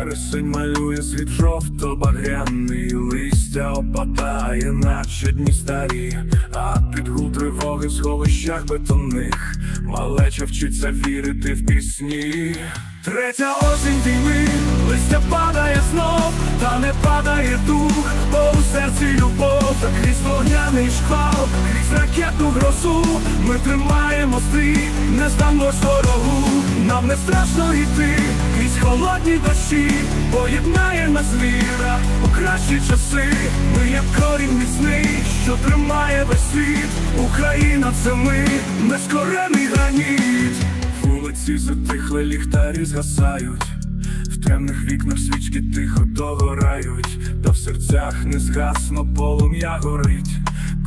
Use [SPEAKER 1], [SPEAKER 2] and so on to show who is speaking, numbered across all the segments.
[SPEAKER 1] Вересень малює світ жовто-багряний Листя опадає, наче дні старі, а під гул тривоги в сховищах бетонних Малеча вчиться вірити в пісні. Третя осінь війни, листя падає знов, та не падає дух, бо у серці любов, крізь вогняний шквал, крізь ракетну грозу, ми тримаємо стрій, не здамось ворогу, нам не страшно йти, крізь холодні дощі, поєднає нас віра у кращі часи, ми як корінь міцний, що тримає весь світ, Україна це ми, нескорений граніт. Вулиці затихли, ліхтарі згасають, в темних вікнах свічки тихо догорають, та в серцях не згасно полум'я горить.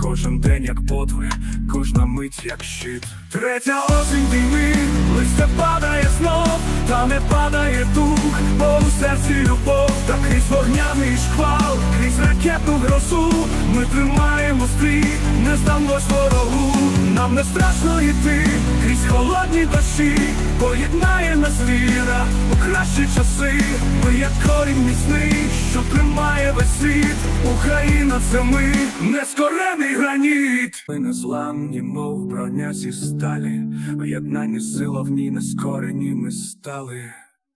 [SPEAKER 1] Кожен день як подвиг, кожна мить як щит. Третя осінь війни, листя падає знов, та не падає дух, бо у серці любов, та крізь вогняний шквал, крізь ракетну грозу, ми тримаємо стрій, не здамось ворогу, нам не страшно йти, крізь холодні дощі, поєднає нас віра у кращі часи, ми як корінь міцний, що тримає весь світ, Україна це ми, нескорений граніт. Ми незламні, мов броня зі сталі, в єднанні сила в ній нескорені ми стали.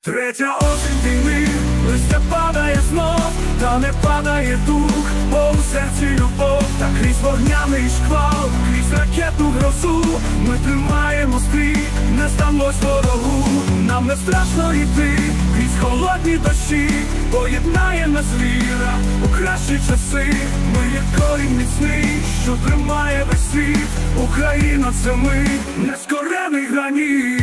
[SPEAKER 1] Третя осінь війни, листя падає знов, та не падає дух, бо у серці любов, та крізь вогняний шквал, крізь ракетну грозу, ми тримаємо стрій, не здамось ворогу, нам не страшно йти, крізь холодні дощі, поєднає нас віра у часи, ми як корінь міцний, що тримає весь світ, Україна це ми, нескорений граніт.